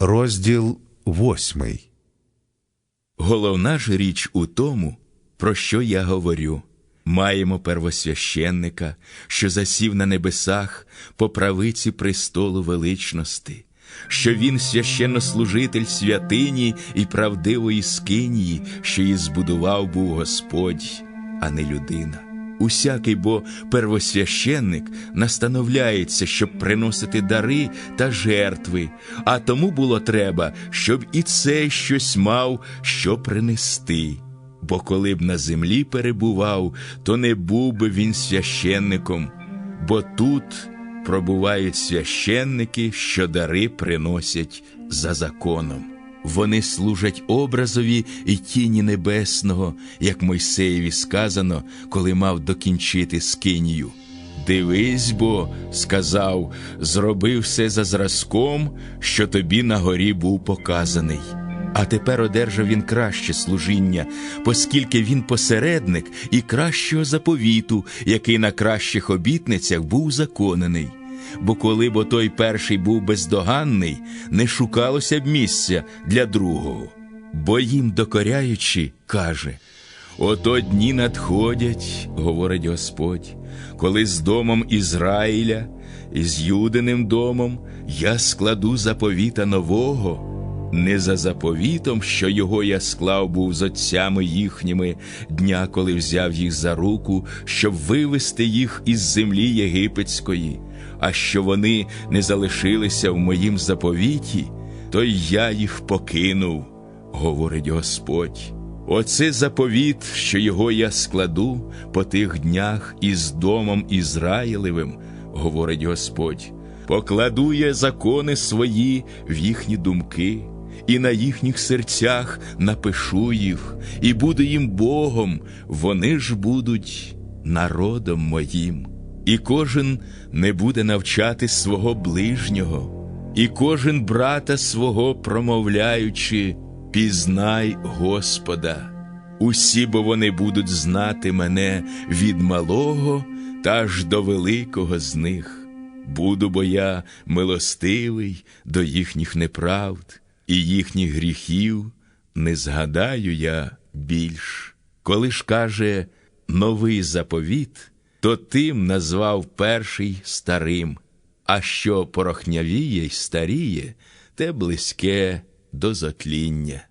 Розділ восьмий. Головна ж річ у тому, про що я говорю. Маємо первосвященника, що засів на небесах по правиці престолу величності, що він священнослужитель святині і правдивої скинії, що її збудував був Господь, а не людина. Усякий бо первосвященник настановляється, щоб приносити дари та жертви, а тому було треба, щоб і цей щось мав, що принести. Бо коли б на землі перебував, то не був би він священником, бо тут пробувають священники, що дари приносять за законом. Вони служать образові і тіні небесного, як Мойсеєві сказано, коли мав докінчити скинію. Дивись бо, сказав, зроби все за зразком, що тобі на горі був показаний. А тепер одержав він краще служіння, оскільки він посередник і кращого заповіту, який на кращих обітницях був законений. Бо коли б той перший був бездоганний, не шукалося б місця для другого. Бо їм докоряючи, каже: Ото дні надходять, говорить Господь, коли з домом Ізраїля і з Юдиним домом я складу заповіта нового не за заповітом, що його я склав був з отцями їхніми дня, коли взяв їх за руку, щоб вивести їх із землі єгипетської, а що вони не залишилися в моїм заповіті, то й я їх покинув, говорить Господь. Оце заповіт, що його я складу по тих днях із домом Ізраїлевим, говорить Господь. Покладу я закони свої в їхні думки і на їхніх серцях напишу їх, і буду їм Богом, вони ж будуть народом моїм. І кожен не буде навчати свого ближнього, і кожен брата свого промовляючи, пізнай Господа. Усі бо вони будуть знати мене від малого та аж до великого з них. Буду бо я милостивий до їхніх неправд і їхніх гріхів не згадаю я більш. Коли ж каже новий заповіт, то тим назвав перший старим, а що порохнявіє й старіє, те близьке до затління.